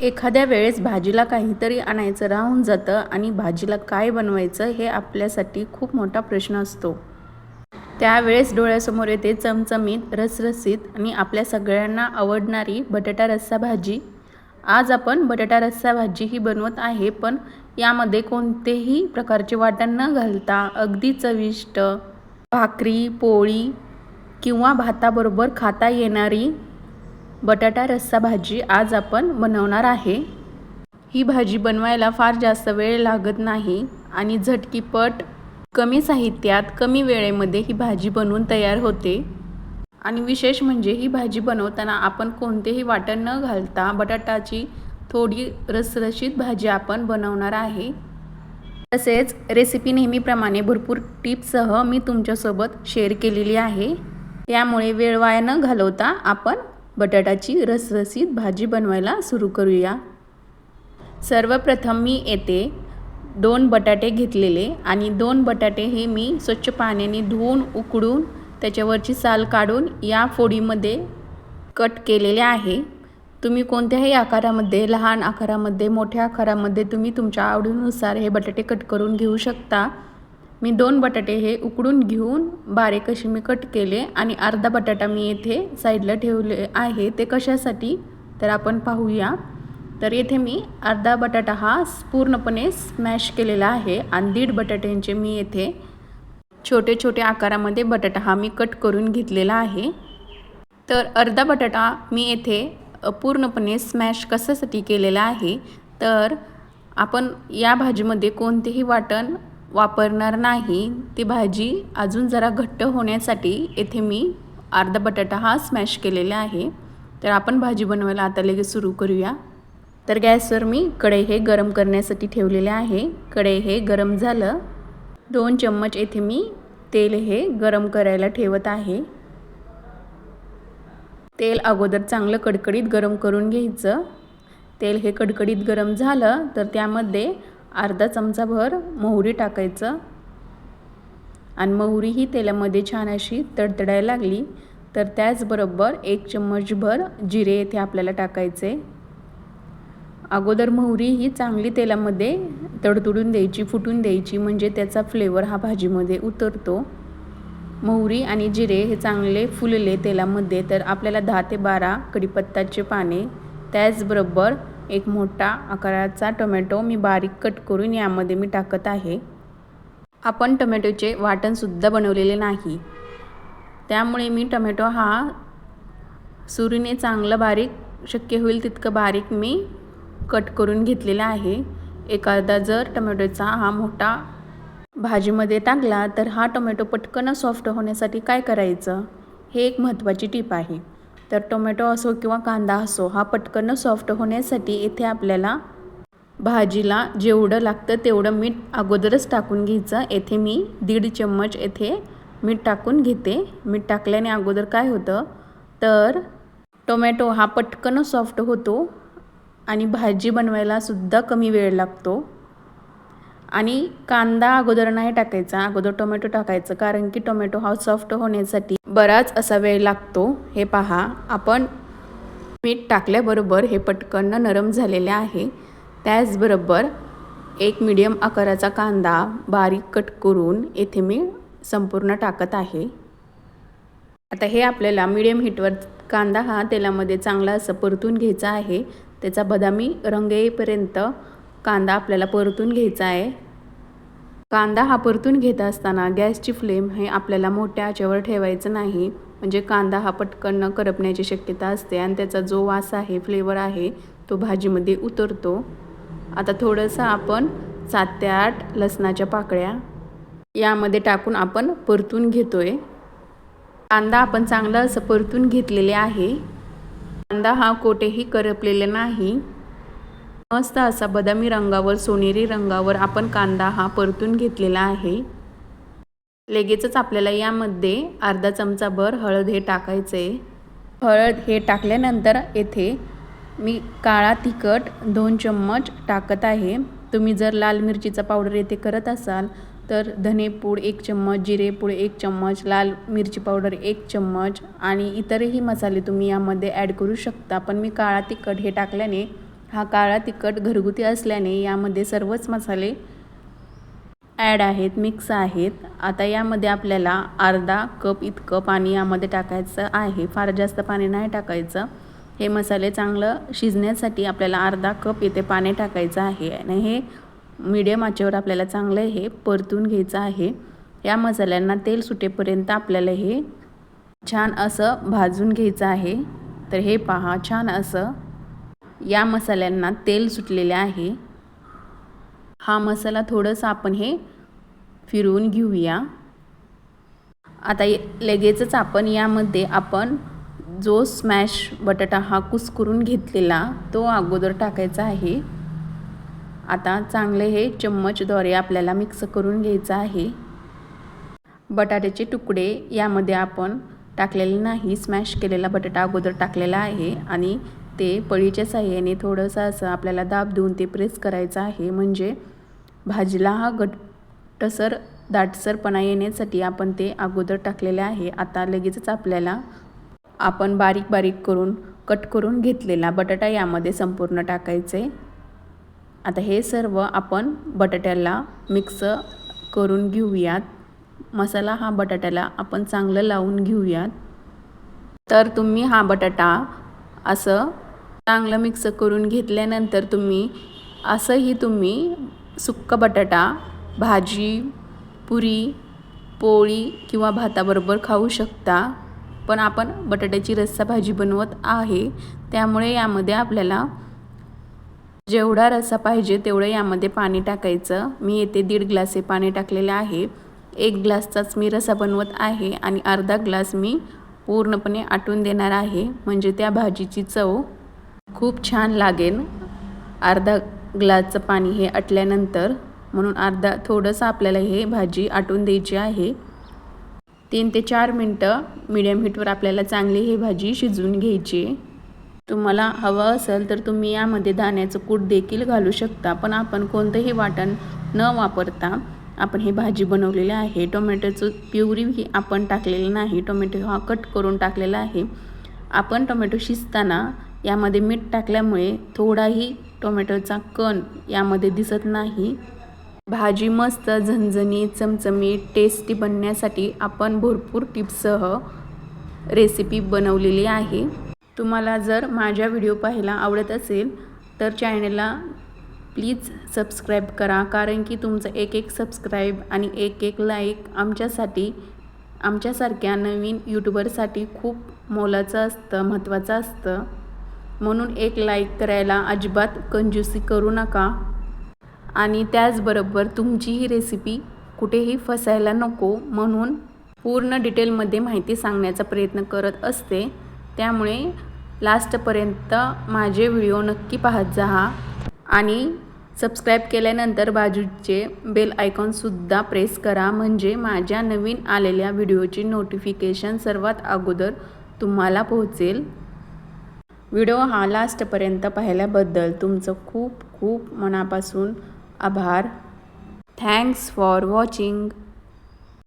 एखाद्या वेळेस भाजीला काहीतरी आणायचं राहून जातं आणि भाजीला काय बनवायचं हे आपल्यासाठी खूप मोठा प्रश्न असतो. त्यावेळेस डोळ्यासमोर येते चमचमीत रसरसीत आणि आपल्या सगळ्यांना आवडणारी बटाटा रस्सा भाजी. आज आपण बटाटा रस्सा भाजी ही बनवत आहे पण यामध्ये कोणतेही प्रकारचे वाटण न घालता अगदी चविष्ट भाकरी पोळी किंवा भाताबरोबर खाता येणारी बटाटा रस्सा भाजी आज आपण बनवणार आहे. ही भाजी बनवायला फार जास्त वेळ लागत नाही आणि झटकीपट कमी साहित्यात कमी वेळेमध्ये ही भाजी बनवून तयार होते. आणि विशेष म्हणजे ही भाजी बनवताना आपण कोणतेही वाटण न घालता बटाटाची थोडी रसरशीत भाजी आपण बनवणार आहे. तसेच रेसिपी नेहमीप्रमाणे भरपूर टिप्ससह मी तुमच्यासोबत शेअर केलेली आहे. त्यामुळे वेळ वाया न घालवता आपण बटाटाची रसरसीत भाजी बनवायला सुरू करूया. सर्वप्रथम मी येते दोन बटाटे घेतलेले आणि दोन बटाटे हे मी स्वच्छ पाण्याने धुवून उकडून त्याच्यावरची साल काढून या फोडीमध्ये कट केलेले आहे. तुम्ही कोणत्याही आकारामध्ये लहान आकारामध्ये मोठ्या आकारामध्ये तुम्ही तुमच्या आवडीनुसार हे बटाटे कट करून घेऊ शकता. मी दोन बटाटे हे उकडून घेऊन बारीक असे मी कट केले आणि अर्धा बटाटा मी येथे साईडला ठेवले आहे. ते कशासाठी? तर आपण पाहूया. तर येथे मी अर्धा बटाटा हा पूर्णपणे स्मॅश केलेला आहे आणि दीड बटाट्यांचे मी येथे छोटे छोटे आकारामध्ये बटाटा हा मी कट करून घेतलेला आहे. तर अर्धा बटाटा मी येथे पूर्णपणे स्मॅश कशासाठी केलेला आहे? तर आपण या भाजीमध्ये कोणतेही वाटण वापरणार नाही ती भाजी अजून जरा घट्ट होण्यासाठी येथे मी अर्धा बटाटा हा स्मॅश केलेला आहे. तर आपण भाजी बनवायला आता लगेच सुरू करूया. तर गॅसवर मी कढई हे गरम करण्यासाठी ठेवलेले आहे. कढई हे गरम झालं. दोन चम्मच येथे मी तेल हे गरम करायला ठेवत आहे. तेल अगोदर चांगलं कडकडीत गरम करून घ्यायचं. तेल हे कडकडीत गरम झालं तर त्यामध्ये अर्धा चमचाभर मोहरी टाकायचं. आणि मोहरी ही तेलामध्ये छान अशी तडतडायला लागली तर त्याचबरोबर एक चम्मचभर जिरे येथे आपल्याला टाकायचे. अगोदर मोहरी ही चांगली तेलामध्ये तडतडून द्यायची फुटून द्यायची म्हणजे त्याचा फ्लेवर हा भाजीमध्ये उतरतो. मोहरी आणि जिरे हे चांगले फुलले तेलामध्ये तर आपल्याला दहा ते बारा कढीपत्ताचे पाने त्याचबरोबर एक मोठा आकाराचा टोमॅटो मी बारीक कट करून यामध्ये मी टाकत आहे. आपण टोमॅटोचे वाटणसुद्धा बनवलेले नाही. त्यामुळे मी टोमॅटो हा सुरीने चांगलं बारीक शक्य होईल तितकं बारीक मी कट करून घेतलेला आहे. एखादा जर टोमॅटोचा हा मोठा भाजीमध्ये टाकला तर हा टोमॅटो पटकन सॉफ्ट होण्यासाठी काय करायचं? हे एक महत्त्वाची टीप आहे. तर टोमॅटो असो किंवा कांदा असो हा पटकन सॉफ्ट होण्यासाठी इथे आपल्याला भाजीला जेवढं लागतं तेवढं मीठ अगोदरच टाकून घ्यायचं. येथे मी दीड चम्मच येथे मीठ टाकून घेते. मीठ टाकल्याने अगोदर काय होतं? तर टोमॅटो हा पटकन सॉफ्ट होतो आणि भाजी बनवायला सुद्धा कमी वेळ लागतो. आणि कांदा अगोदर नाही टाकायचा अगोदर टोमॅटो टाकायचं कारण की टोमॅटो हा सॉफ्ट होण्यासाठी बराच असा वेळ लागतो. हे पहा आपण मीठ टाकल्याबरोबर हे पटकन नरम झालेले आहे. त्याचबरोबर एक मीडियम आकाराचा कांदा बारीक कट करून येथे मी संपूर्ण टाकत आहे. आता हे आपल्याला मीडियम हीटवर कांदा हा तेलामध्ये चांगला असं परतून घ्यायचा आहे. त्याचा बदामी रंग येईपर्यंत कांदा आपल्याला परतून घ्यायचा आहे. कांदा हा परतून घेत असताना गॅसची फ्लेम हे आपल्याला मोठ्या आचेवर ठेवायचं नाही. म्हणजे कांदा हा पटकन करपण्याची शक्यता असते आणि त्याचा जो वास आहे फ्लेवर आहे तो भाजीमध्ये उतरतो. आता थोडंसं आपण सात ते आठ लसणाच्या पाकळ्या यामध्ये टाकून आपण परतून घेतो आहे कांदा आपण चांगला असं परतून घेतलेले आहे. कांदा हा कोठेही करपलेला नाही. मस्त असा बदामी रंगावर सोनेरी रंगावर आपण कांदा हा परतून घेतलेला आहे. लगेचच आपल्याला यामध्ये अर्धा चमचाभर हळद हे टाकायचे. हळद हे टाकल्यानंतर येथे मी काळा तिखट दोन चम्मच टाकत आहे. तुम्ही जर लाल मिरचीचा पावडर येथे करत असाल तर धनेपूड एक चम्मच जिरेपूड एक चम्मच लाल मिरची पावडर एक चम्मच आणि इतरही मसाले तुम्ही यामध्ये ॲड करू शकता. पण मी काळा तिखट हे टाकल्याने हा काळा तिखट घरगुती असल्याने यामध्ये सर्वच मसाले ॲड आहेत मिक्स आहेत. आता यामध्ये आपल्याला अर्धा कप इतकं पाणी यामध्ये टाकायचं आहे. फार जास्त पाणी नाही टाकायचं. हे मसाले चांगलं शिजण्यासाठी आपल्याला अर्धा कप इथे पाणी टाकायचं आहे आणि हे मीडियम आचेवर आपल्याला चांगलं हे परतून घ्यायचं आहे. या मसाल्यांना तेल सुटेपर्यंत आपल्याला हे छान असं भाजून घ्यायचं आहे. तर हे पहा छान असं या मसाल्यांना तेल सुटलेले आहे. हा मसाला थोडंसं आपण हे फिरवून घेऊया. आता लगेचच आपण यामध्ये आपण जो स्मॅश बटाटा हा कुस्करून घेतलेला तो अगोदर टाकायचा आहे. आता चांगले हे चम्मचद्वारे आपल्याला मिक्स करून घ्यायचं आहे. बटाट्याचे तुकडे यामध्ये आपण टाकलेले नाही स्मॅश केलेला बटाटा अगोदर टाकलेला आहे आणि ते पळीच्या साह्याने थोडंसं असं आपल्याला दाब देऊन ते प्रेस करायचं आहे. म्हणजे भाजीला हा घट्टसर दाटसरपणा येण्यासाठी आपण ते अगोदर टाकलेले आहे. आता लगेचच आपल्याला आपण बारीक बारीक करून कट करून घेतलेला बटाटा यामध्ये संपूर्ण टाकायचे. आता हे सर्व आपण बटाट्याला मिक्स करून घेऊयात. मसाला हा बटाट्याला आपण चांगलं लावून घेऊयात. तर तुम्ही हा बटाटा असं चांगलं मिक्स करून घेतल्यानंतर तुम्ही असंही तुम्ही सुक्का बटाटा भाजी पुरी पोळी किंवा भाताबरोबर खाऊ शकता. पण आपण बटाट्याची रस्सा भाजी बनवत आहे त्यामुळे यामध्ये आपल्याला जेवढा रस्सा पाहिजे तेवढं यामध्ये पाणी टाकायचं. मी येथे दीड ग्लास हे पाणी टाकलेलं आहे. एक ग्लासचाच मी रसा बनवत आहे आणि अर्धा ग्लास मी पूर्णपणे आटून देणार आहे. म्हणजे त्या भाजीची चव खूप छान लागेल. अर्धा ग्लासचं पाणी हे आटल्यानंतर म्हणून अर्धा थोडंसं आपल्याला हे भाजी आटून द्यायची आहे. तीन ते चार मिनटं मिडियम हीटवर आपल्याला चांगली ही भाजी शिजवून घ्यायची. तुम्हाला हवं असेल तर तुम्ही यामध्ये दाण्याचं कूट देखील घालू शकता पण आपण कोणतंही वाटण न वापरता आपण ही भाजी बनवलेली आहे. टोमॅटोचं प्युरीही आपण टाकलेलं नाही. टोमॅटो हा कट करून टाकलेला आहे. आपण टोमॅटो शिजताना यामध्ये मीठ टाकल्यामुळे थोडाही टोमॅटोचा कण यामध्ये दिसत नाही. भाजी मस्त झणझणीत चमचमीत टेस्टी बनण्यासाठी आपण भरपूर टिप्ससह रेसिपी बनवलेली आहे. तुम्हाला जर माझ्या व्हिडिओ पाहायला आवडत असेल तर चॅनलला प्लीज सबस्क्राईब करा. कारण की तुमचं एक एक सबस्क्राईब आणि एक एक लाईक आमच्यासाठी आमच्यासारख्या नवीन यूट्यूबरसाठी खूप मोलाचं असतं महत्त्वाचं असतं. म्हणून एक लाईक करायला अजिबात कंजूसी करू नका. आणि त्याचबरोबर तुमची ही रेसिपी कुठेही फसायला नको म्हणून पूर्ण डिटेलमध्ये माहिती सांगण्याचा प्रयत्न करत असते. त्यामुळे लास्टपर्यंत माझे व्हिडिओ नक्की पाहत जा. आणि सबस्क्राईब केल्यानंतर बाजूचे बेल आयकॉनसुद्धा प्रेस करा. म्हणजे माझ्या नवीन आलेल्या व्हिडिओची नोटिफिकेशन सर्वात अगोदर तुम्हाला पोहोचेल. व्हिडिओ हा लास्टपर्यंत पाहिल्याबद्दल तुमचं खूप खूप मनापासून आभार. Thanks for watching.